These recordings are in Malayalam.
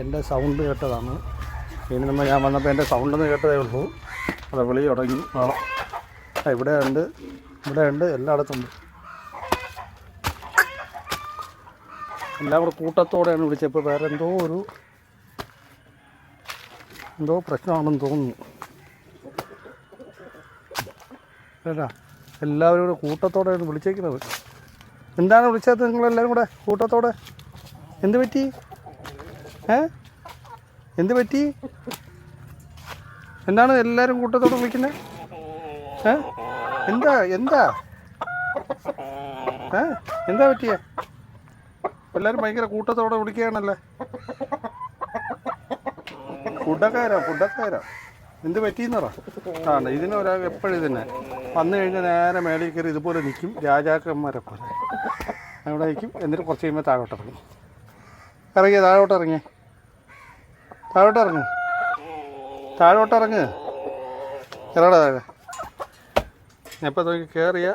എന്റെ സൗണ്ട് കേട്ടതാണ്. ഇനി നമ്മൾ ഞാൻ വന്നപ്പോൾ എന്റെ സൗണ്ടൊന്ന് കേട്ടതേ ഉള്ളൂ. അത് വിളി തുടങ്ങി. ആ ഇവിടെ ഉണ്ട്. ഇവിടെ ഉണ്ട്. എല്ലായിടത്തും ഉണ്ട്. എല്ലാം കൂടെ കൂട്ടത്തോടെയാണ് വിളിച്ചപ്പോൾ വേറെ എന്തോ ഒരു എന്തോ പ്രശ്നമാണെന്ന് തോന്നുന്നു. കേട്ടാ എല്ലാവരും കൂടെ കൂട്ടത്തോടെയാണ് വിളിച്ചേക്കുന്നത്. എന്താണ് വിളിച്ചത് നിങ്ങളെല്ലാവരും കൂടെ? കൂട്ടത്തോടെ? എന്ത് പറ്റി? ഏ? എന്ത് പറ്റി? എന്താണ് എല്ലാവരും കൂട്ടത്തോടെ വിളിക്കുന്നത് ഏ? എന്താ എന്താ? ഏ? എന്താ പറ്റിയ? എല്ലാവരും ഭയങ്കര കൂട്ടത്തോടെ വിളിക്കുകയാണല്ലേ? ഫുഡക്കാരാ ഫുഡക്കാരാ. എന്ത് പറ്റിയെന്ന് പറ ആണ് ഇതിന് ഒരാൾ എപ്പോഴും ഇതിനെ വന്നു കഴിഞ്ഞാൽ നേരെ മേളിൽ കയറി ഇതുപോലെ നിൽക്കും രാജാക്കന്മാരെ പോലെ. അവിടെ നിൽക്കും. എന്നിട്ട് കുറച്ച് കഴിയുമ്പോൾ താഴോട്ടിറങ്ങി ഇറങ്ങിയ താഴോട്ടിറങ്ങിയേ താഴോട്ട് ഇറങ്ങ്. താഴോട്ട് ഇറങ്ങ്. ഇറങ്ങടാ താഴെ. എപ്പോൾ നോക്കി കയറിയ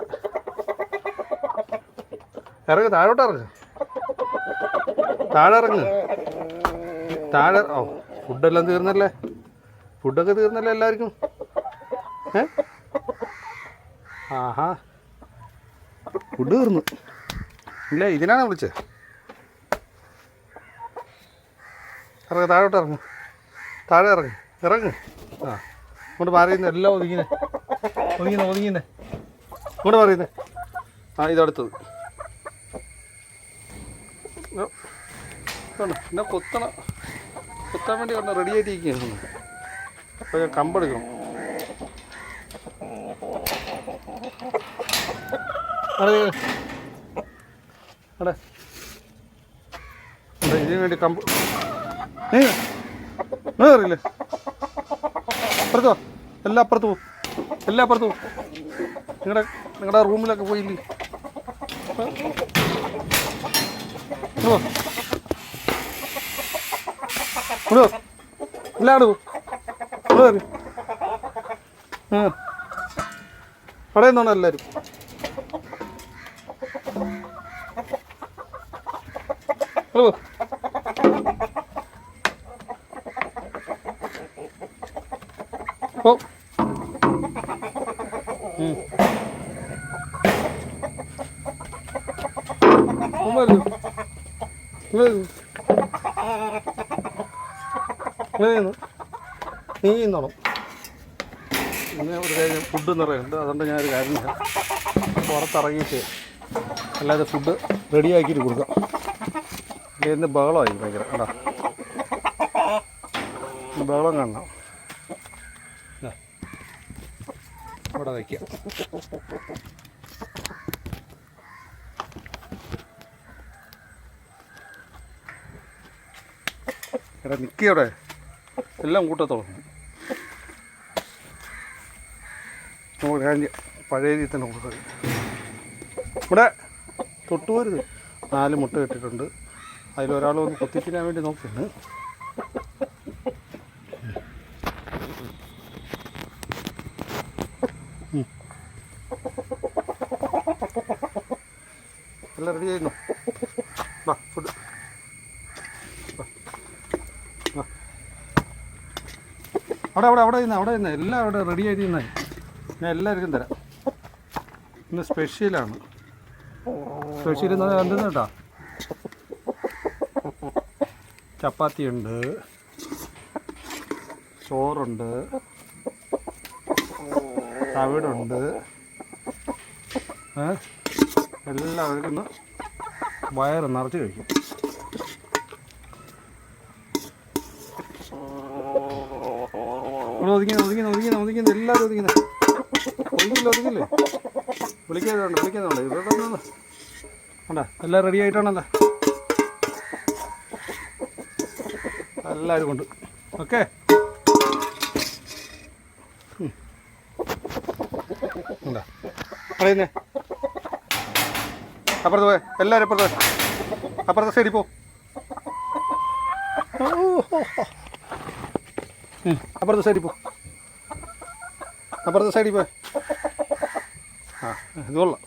ഇറങ്ങ് താഴോട്ട് ഇറങ്ങ്. താഴെ ഇറങ്ങ്. താഴെ ഓ ഫുഡെല്ലാം തീർന്നല്ലേ? ഫുഡൊക്കെ തീർന്നല്ലേ എല്ലാവർക്കും? ഏ? ആഹാ. ഫുഡ് തീർന്നു. ഇല്ല ഇതിനാണ് വിളിച്ചത് ഇറങ്ങ് താഴോട്ട് ഇറങ്ങ്. താഴെ ഇറങ്ങ് ഇറങ്ങ്. ആ ഇങ്ങോട്ട് മാറിയുന്ന എല്ലാം ഒതുങ്ങിനെ ഒതുങ്ങിനെ ഒതുങ്ങിനെ ഇങ്ങോട്ട് മാറിയുന്നേ ആ ഇതടുത്തത് എന്നെ കൊത്തണം. കൊത്താൻ വേണ്ടി ഒന്ന് റെഡി ആയിട്ടിരിക്കുകയാണ്. അപ്പോൾ ഞാൻ കമ്പെടുക്കണം അടേ ഇതിനു വേണ്ടി കമ്പ് നീ നീ അറിയില്ലേ? അപ്പുറത്ത് എല്ലാം അപ്പുറത്ത് പോ. എല്ലാം അപ്പുറത്ത് പോ. നിങ്ങളുടെ നിങ്ങളുടെ റൂമിലൊക്കെ പോയില്ലേ? ആ. ഇങ്ങട് പോ. ഇങ്ങട് പോ. എല്ലാവരും പോ. ഇവിടെ വരും ആ. അവിടെ നിന്നാണ് എല്ലാവരും നീ ഇന്നോണം ഇന്ന് ഒരു കാര്യം ഫുഡ് നിറയുണ്ട് അതുകൊണ്ട് ഞാനൊരു കാര്യം പുറത്തിറങ്ങിയിട്ട് അല്ലാതെ ഫുഡ് റെഡിയാക്കിയിട്ട് കൊടുക്കാം. ഇന്ന് ബഹളമായി ഭയങ്കര. കേട്ടോ ബഹളം കാണണം. ഇവിടെ അവിടെ എടാ നിൽക്കിയവിടെ എല്ലാം കൂട്ടത്തോളം. നമുക്ക് പഴയ രീതിയിൽ തന്നെ കൊടുക്കുക ഇവിടെ തൊട്ടുപോരുത്. നാല് മുട്ട കെട്ടിട്ടുണ്ട് അതിലൊരാൾ ഒന്ന് കൊത്തിപ്പിക്കാൻ വേണ്ടി നോക്കിയാണ്. എല്ലാം റെഡി ആയിരുന്നു വാ ഫുഡ് അവിടെ അവിടെ അവിടെ ഇന്ന് അവിടെ ഇന്ന് എല്ലാം അവിടെ റെഡി ആയിട്ട് ഞാൻ എല്ലാവർക്കും തരാം. ഇന്ന് സ്പെഷ്യലാണ് സ്പെഷ്യൽ എന്ന് എന്തെന്ന് കേട്ടോ? ചപ്പാത്തി ഉണ്ട് ചോറുണ്ട്. തവിടുണ്ട്. എല്ലാവർക്കും വയറ് നിറച്ച് കഴിക്കും. ഇവിടെ ഒതുങ്ങി ഒതുങ്ങി ഒതുങ്ങി ഒതുങ്ങി എല്ലാവരും ഒതുങ്ങി ഒതുങ്ങില്ല ഒതുങ്ങില്ലേ വിളിക്കാതെ വേണ്ട വിളിക്കാതെ വേണ്ട ഇവിടെ വേണ്ട എല്ലാം റെഡി ആയിട്ടാണല്ലോ എല്ലാവരും കൊണ്ട് ഓക്കെ. എന്താ പറയുന്നേ അപ്പുറത്ത് പോയെ. എല്ലാവരും അപ്പുറത്ത് അപ്പുറത്തെ സൈഡിൽ പോ. അപ്പുറത്തെ സൈഡിൽ പോ. അപ്പുറത്തെ സൈഡിൽ പോ ആ ഇത് കൊള്ളാം.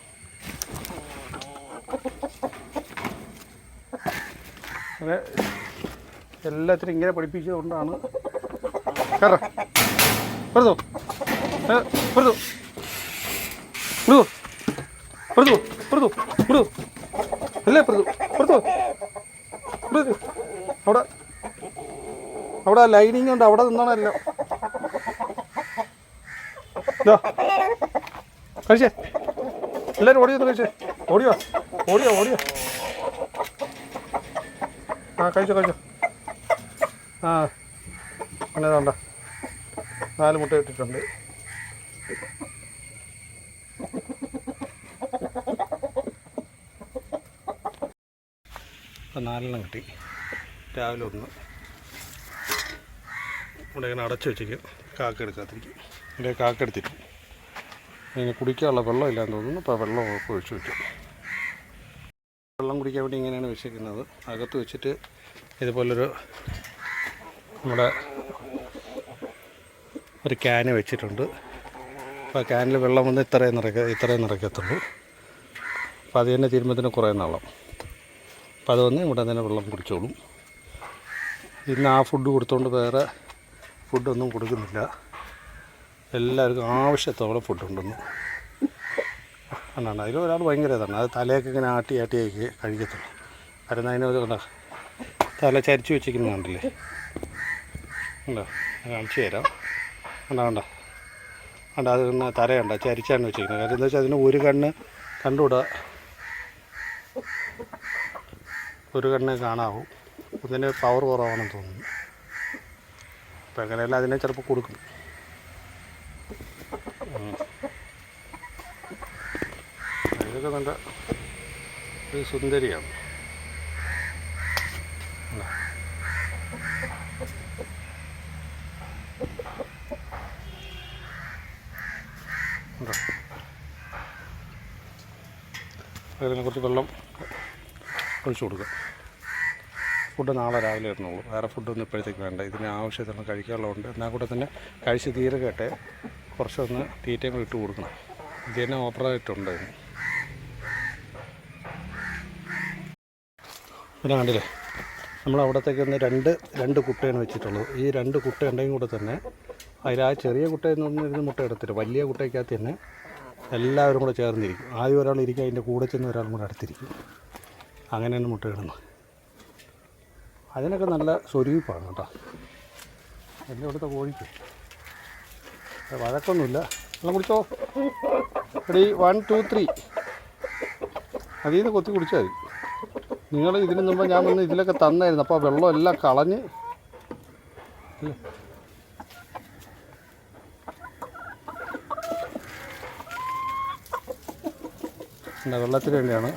അങ്ങനെ എല്ലാത്തിനും ഇങ്ങനെ പഠിപ്പിച്ചതുകൊണ്ടാണ്. കയറാം വെറുതോ വെറുതോ വെറുതോ വെറുതോ വെറുതോ വെറുതോ അല്ലേ വെറുതോ വെറുതോ അവിടെ അവിടെ ലൈനിങ് ഉണ്ട് അവിടെ നിന്നാണല്ലോ. കഴിച്ചേ. എല്ലാവരും ഓടിയോ കഴിച്ചേ. ഓടിയോ? ഓടിയോ ഓടിയോ. ആ കഴിച്ചോ കഴിച്ചോ. ആ അങ്ങനെ നാല് മുട്ട ഇട്ടിട്ടുണ്ട്. അപ്പം നാലെണ്ണം കിട്ടി. രാവിലെ ഒന്ന്. ഇവിടെ ഇങ്ങനെ അടച്ചു വെച്ചേക്കും കാക്ക എടുക്കാത്തിരിക്കും ഇവിടെ കാക്ക എടുത്തിരിക്കും അതിന് കുടിക്കാനുള്ള വെള്ളം ഇല്ലാന്ന് തോന്നുന്നു. അപ്പോൾ വെള്ളം ഒഴിച്ചു വയ്ക്കും വെള്ളം കുടിക്കാൻ വേണ്ടി ഇങ്ങനെയാണ് വെച്ചേക്കുന്നത് അകത്ത് വെച്ചിട്ട് ഇതുപോലൊരു നമ്മുടെ ഒരു ക്യാന് വെച്ചിട്ടുണ്ട്. അപ്പോൾ ക്യാനിൽ വെള്ളം വന്ന് ഇത്രയും നിറയ്ക്ക ഇത്രയും നിറയ്ക്കത്തുള്ളൂ. അപ്പോൾ അത് തന്നെ തീരുമ്പത്തിന് കുറേ നാളം. അപ്പോൾ അത് വന്ന് ഇവിടെ തന്നെ വെള്ളം കുടിച്ചോളും. ഇന്ന് ആ ഫുഡ് കൊടുത്തുകൊണ്ട് വേറെ ഫുഡൊന്നും കൊടുക്കുന്നില്ല. എല്ലാവർക്കും ആവശ്യത്തോടെ ഫുഡുണ്ടെന്ന് അതാണ്. അതിൽ ഒരാൾ ഭയങ്കര ഇതാണ്. അത് തലയൊക്കെ ഇങ്ങനെ ആട്ടി ആട്ടിയൊക്കെ കഴിക്കത്തുള്ളൂ. കാരണം അതിനെ ഒരു കണ്ട തല ചരിച്ചു വെച്ചിരിക്കുന്നത് കണ്ടില്ലേ? ഉണ്ടോ? കാണിച്ചു തരാം. കണ്ട കണ്ട? കണ്ട അത് പിന്നെ തലയുണ്ട ചരിച്ചാണ് വെച്ചിരിക്കുന്നത്. കാര്യം എന്താ വെച്ചാൽ അതിന് ഒരു കണ്ണ് കണ്ടുകൂടാ? ഒരു കണ്ണേ കാണാവൂ. ഇതിന് പവർ കുറവാണെന്ന് തോന്നുന്നു. അപ്പം എങ്ങനെയല്ല അതിനെ ചിലപ്പോൾ കൊടുക്കും. അതിനൊക്കെ നല്ല ഒരു സുന്ദരിയാണ്? അതിനെ കുറച്ച് വെള്ളം ഒഴിച്ചു കൊടുക്കുക ഫുഡ് നാളെ രാവിലെ ഇരുന്നുള്ളൂ വേറെ ഫുഡൊന്നും ഇപ്പോഴത്തേക്ക് വേണ്ട. ഇതിന് ആവശ്യത്തിന് കഴിക്കാനുള്ളതുകൊണ്ട് എന്നാൽ കൂടെ തന്നെ കഴിച്ച് തീരെ കേട്ടെ കുറച്ചൊന്ന് തീറ്റയും ഇട്ട് കൊടുക്കണം. ഇത് തന്നെ ഓപ്പറായിട്ടുണ്ട്. പിന്നെ കണ്ടില്ലേ? നമ്മൾ അവിടത്തേക്ക് ഒന്ന് രണ്ട് രണ്ട് കുട്ടയാണ് വെച്ചിട്ടുള്ളത്. ഈ രണ്ട് കുട്ട ഉണ്ടെങ്കിൽ കൂടെ തന്നെ അതിൽ ആ ചെറിയ കുട്ടയിൽ നിന്ന് ഇരുന്ന് മുട്ട എടുത്തിട്ട് വലിയ കുട്ടയ്ക്കകത്ത് തന്നെ എല്ലാവരും കൂടെ ചേർന്നിരിക്കും. ആദ്യം ഒരാൾ ഇരിക്കും അതിന്റെ കൂടെ ചെന്ന് ഒരാളും കൂടെ അടുത്തിരിക്കും. അങ്ങനെയാണ് മുട്ട ഇടുന്നത്. അതിനൊക്കെ നല്ല സ്വരൂപമാണ് കേട്ടോ. എന്റെ ഇവിടുത്തെ കോഴിക്ക്. വഴക്കൊന്നുമില്ല. വെള്ളം കുടിച്ചോ? എടി വൺ ടു ത്രീ അതിൽ നിന്ന് കൊത്തി കുടിച്ചാൽ മതി. നിങ്ങൾ ഇതിന് മുമ്പ് ഞാൻ വന്ന് ഇതിലൊക്കെ തന്നായിരുന്നു. അപ്പോൾ വെള്ളം എല്ലാം കളഞ്ഞ് അല്ലേ? വെള്ളത്തിന് വേണ്ടിയാണ്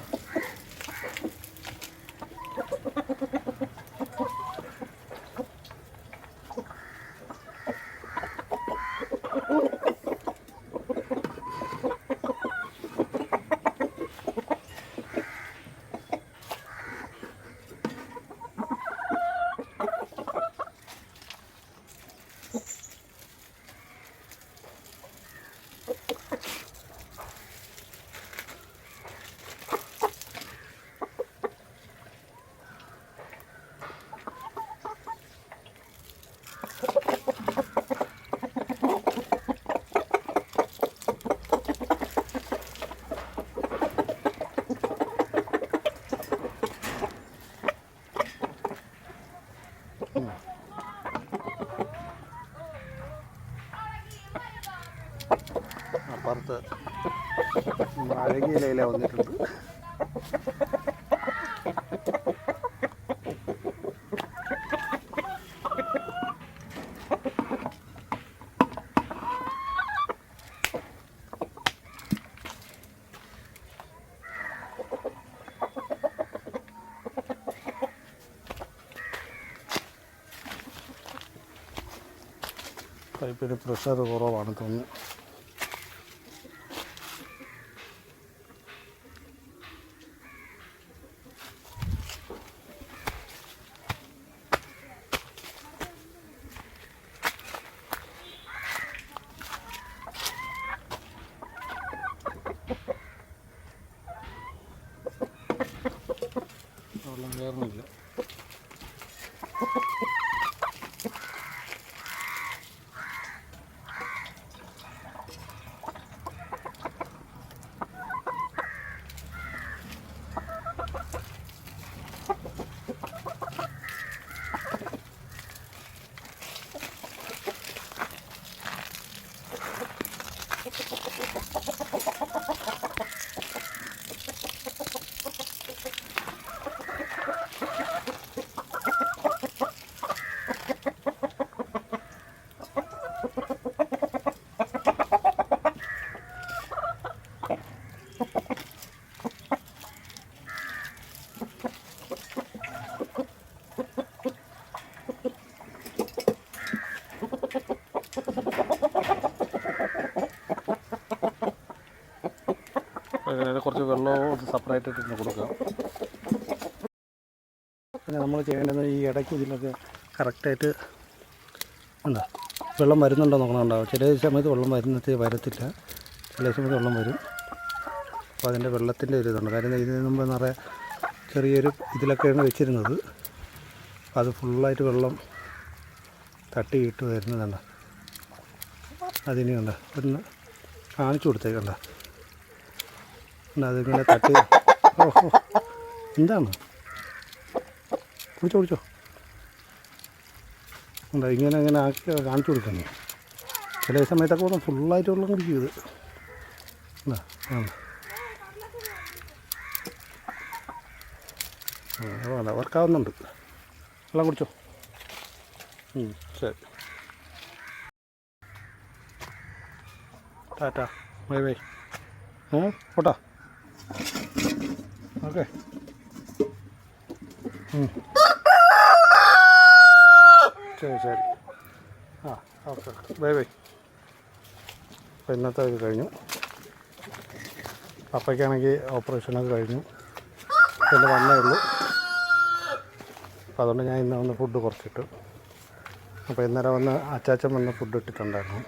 അപ്പുറത്ത് അഴകിയില വന്നിട്ടുണ്ട് പൈപ്പിന് പ്രഷർ കുറവാണ് തോന്നുന്നു വെള്ളം കയറുന്നില്ല അതിൽ കുറച്ച് വെള്ളവും സെപ്പറേറ്റ് ഇട്ട് കൊടുക്കാം പിന്നെ നമ്മൾ ചെയ്യേണ്ടത് ഈ ഇടയ്ക്ക് ഇതിലൊക്കെ കറക്റ്റായിട്ട് എന്താ വെള്ളം വരുന്നുണ്ടോ നോക്കണമുണ്ടാവും ചില സമയത്ത് വെള്ളം വരുന്നത് വരത്തില്ല. ചില സമയത്ത് വെള്ളം വരും. അപ്പോൾ അതിന്റെ വെള്ളത്തിന്റെ ഒരു ഇതുണ്ട്. കാര്യം ഇതിന് മുമ്പ് നിറയെ ചെറിയൊരു ഇതിലൊക്കെയാണ് വെച്ചിരുന്നത്. അത് ഫുള്ളായിട്ട് വെള്ളം തട്ടിയിട്ട് വരുന്നതാണ് അതിനെയുണ്ട് ഒന്ന് കാണിച്ചു കൊടുത്തേക്കണ്ട അതിങ്ങനെ തട്ടി. ഓ ഓ. എന്താണ്? കുടിച്ചോ കുടിച്ചോ. എന്താ ഇങ്ങനെ ഇങ്ങനെ ആക്കി കാണിച്ചു കൊടുക്കുന്നു ചില സമയത്തൊക്കെ വന്നു ഫുള്ളായിട്ട് വെള്ളം കുടിക്കും ഇത്. എന്താ ആ വർക്കാവുന്നുണ്ട്. വെള്ളം കുടിച്ചോ. ശരി. Ta-ta bye bye. ഏ പോട്ടാ. ഓക്കെ. ശരി ശരി. ആ ഓക്കെ ബൈ ബൈ. അപ്പോൾ ഇന്നത്തെ ഇത് കഴിഞ്ഞു. അപ്പയ്ക്കാണെങ്കിൽ ഓപ്പറേഷനൊക്കെ കഴിഞ്ഞു. പിന്നെ വന്നേ ഉള്ളൂ. അപ്പോൾ അതുകൊണ്ട് ഞാൻ ഇന്ന് വന്ന് ഫുഡ് കുറച്ചിട്ടു. അപ്പോൾ ഇന്നലെ വന്ന് അച്ചാച്ചൻ വന്ന് ഫുഡ് ഇട്ടിട്ടുണ്ടായിരുന്നു.